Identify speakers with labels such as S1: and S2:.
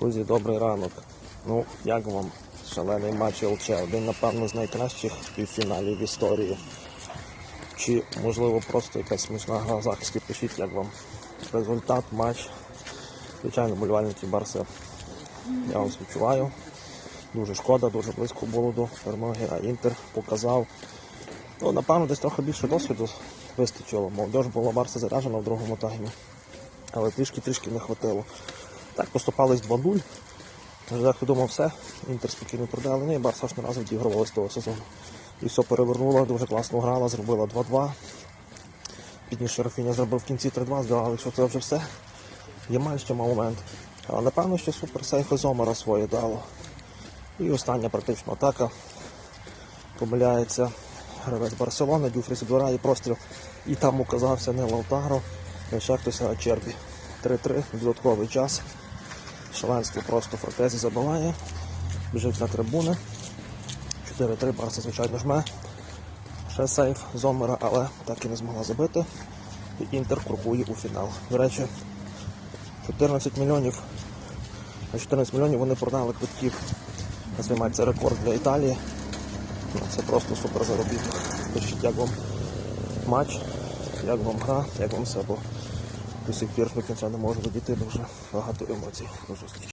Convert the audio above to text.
S1: Друзі, добрий ранок. Ну, як вам шалений матч ЛЧ? Один, напевно, з найкращих півфіналів в історії. Чи, можливо, просто якась смішна гра в захисті? Пишіть, як вам результат, матч. Звичайно, болівальники Барса. Я вам співчуваю. Дуже шкода, дуже близько було до перемоги, а Інтер показав. Ну, напевно, десь трохи більше досвіду вистачило. Молодіж була Барса заряджена в другому таймі. Але трішки-трішки не хватило. Так, поступались 2-0. Вже дехто думав, все, Інтер спокійно пройде, але ні, Барса аж не разу відігрувала з того сезону. І все перевернула, дуже класно грала, зробила 2-2. Пізніше Рафіня зробив в кінці 3-2, здавали, що це вже все. Є ще мав момент. Але напевно, що супер сейф із Омара своє дало. І остання практично атака. Помиляється гравець Барселони, Дюфріс відбирає простріл. І там оказався не Лаутаро, не ще хтось, а Чербі. 3-3, додатковий час. Шаленство просто Фортезі забиває. Біжить на трибуни. 4-3, Барса, звичайно, жме. Ще сейф Зомера, але так і не змогла забити. І Інтер крокує у фінал. До речі, 14 мільйонів. На 14 мільйонів вони продали квитків. Це рекорд для Італії. Ну, Це просто супер заробіток. Пишіть, як вам матч, як вам гра, як вам все, бо до сих до кінця не можу додійти дуже багато емоцій. До зустрічі.